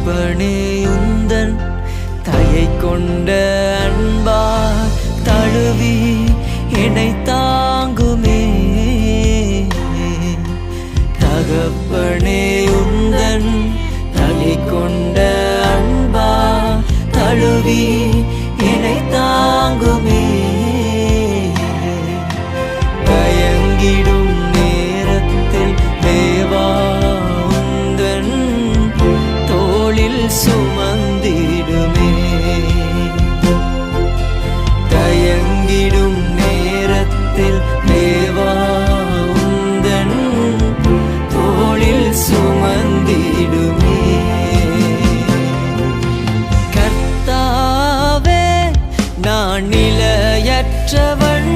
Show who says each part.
Speaker 1: தகப்பனே உந்தன் தயை கொண்ட அன்பா தழுவி என்னை தாங்குமே. தகப்பனே உந்தன் தயை கொண்ட அன்பா தழுவி என்னை தாங்குமே. சுமந்திடுமே தயங்கிடும் நேரத்தில் தேவா உந்தன் தோளில் சுமந்திடுமே கர்த்தாவே நான் நிலையற்றவன்